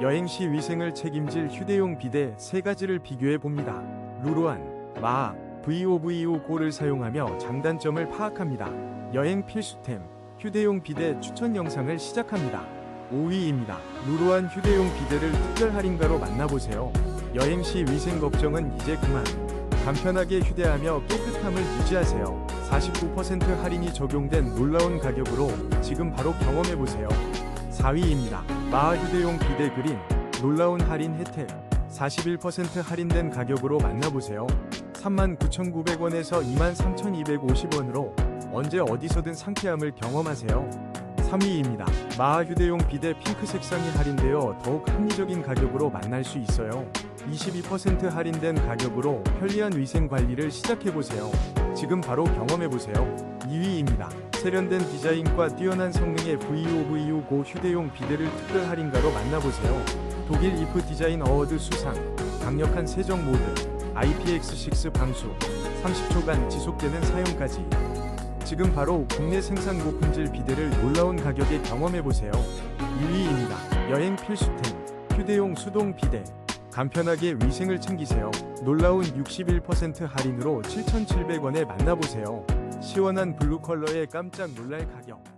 여행 시 위생을 책임질 휴대용 비데 세 가지를 비교해 봅니다. 루루안, 마, VOVO 고를 사용하며 장단점을 파악합니다. 여행 필수템, 휴대용 비데 추천 영상을 시작합니다. 5위입니다. 루루안 휴대용 비데를 특별 할인가로 만나보세요. 여행 시 위생 걱정은 이제 그만. 간편하게 휴대하며 깨끗함을 유지하세요. 49% 할인이 적용된 놀라운 가격으로 지금 바로 경험해보세요. 4위입니다. 마하 휴대용 비데 그린 놀라운 할인 혜택 41% 할인된 가격으로 만나보세요. 39,900원에서 23,250원으로 언제 어디서든 상쾌함을 경험하세요. 3위입니다. 마하 휴대용 비데 핑크 색상이 할인되어 더욱 합리적인 가격으로 만날 수 있어요. 22% 할인된 가격으로 편리한 위생 관리를 시작해보세요. 지금 바로 경험해보세요. 2위입니다. 세련된 디자인과 뛰어난 성능의 VOVO 휴대용 비데를 특별 할인가로 만나보세요. 독일 이프 디자인 어워드 수상, 강력한 세정 모드, IPX6 방수, 30초간 지속되는 사용까지. 지금 바로 국내 생산 고품질 비데를 놀라운 가격에 경험해보세요. 1위입니다. 여행 필수템, 휴대용 수동 비데. 간편하게 위생을 챙기세요. 놀라운 61% 할인으로 7,700원에 만나보세요. 시원한 블루 컬러의 깜짝 놀랄 가격.